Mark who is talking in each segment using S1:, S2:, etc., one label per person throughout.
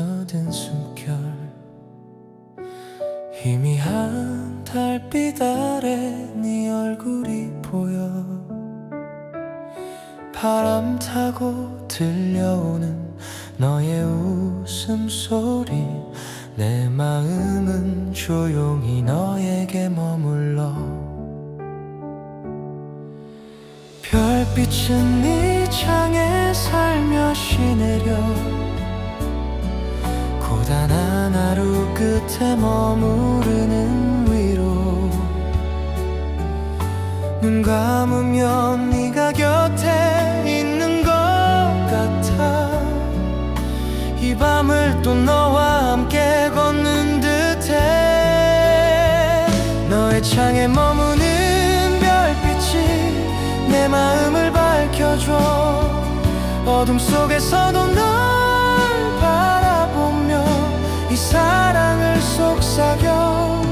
S1: 스며든 숨결. 희미한 달빛 아래 네 얼굴이 보여. 바람 타고 들려오는 너의 웃음소리. 내 마음은 조용히 너에게 머물러. 별빛은 네 창에 살며 끝에 머무르는 위로 눈 감으면 네가 곁에 있는 것 같아. 이 밤을 또 너와 함께 걷는 듯해. 너의 창에 머무는 별빛이 내 마음을 밝혀줘. 어둠 속에서도 널 바라보며 이 사랑 을 속삭여.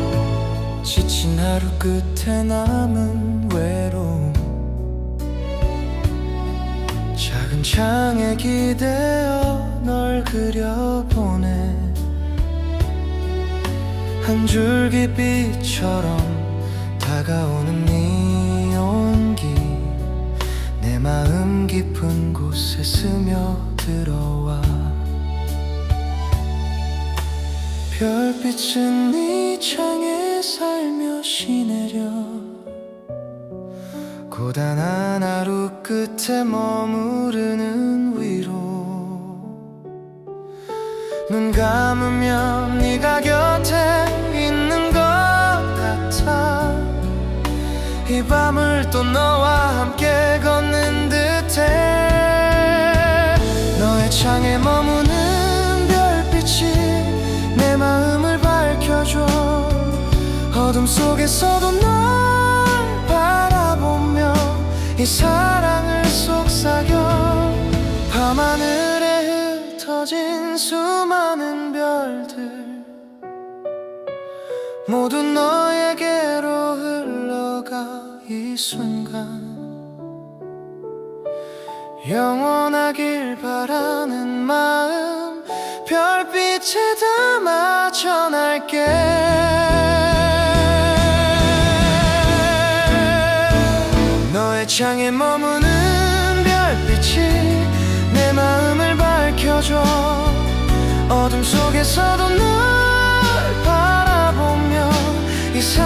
S1: 지친 하루 끝에 남은 외로움. 작은 창에 기대어 널 그려보내 한 줄기 빛처럼 다가오는 네 온기. 내 마음 깊은 곳에 스며들어와 별빛은 네 창에 살며시 내려. 고단한 하루 끝에 머무르는 위로. 눈 감으면 네가 곁에 있는 것 같아. 이 밤을 또 너와 함께 걷는 듯해. 너의 창에 머무는 어둠 속에서도 널 바라보며 이 사랑을 속삭여 밤하늘에 흩어진 수많은 별들 모두 너에게로 흘러가 이 순간 영원하길 바라는 마음 별빛에 담아 전할게 창에 머무는 별빛이 내 마음을 밝혀줘. 어둠 속에서도 널 바라보며 이 사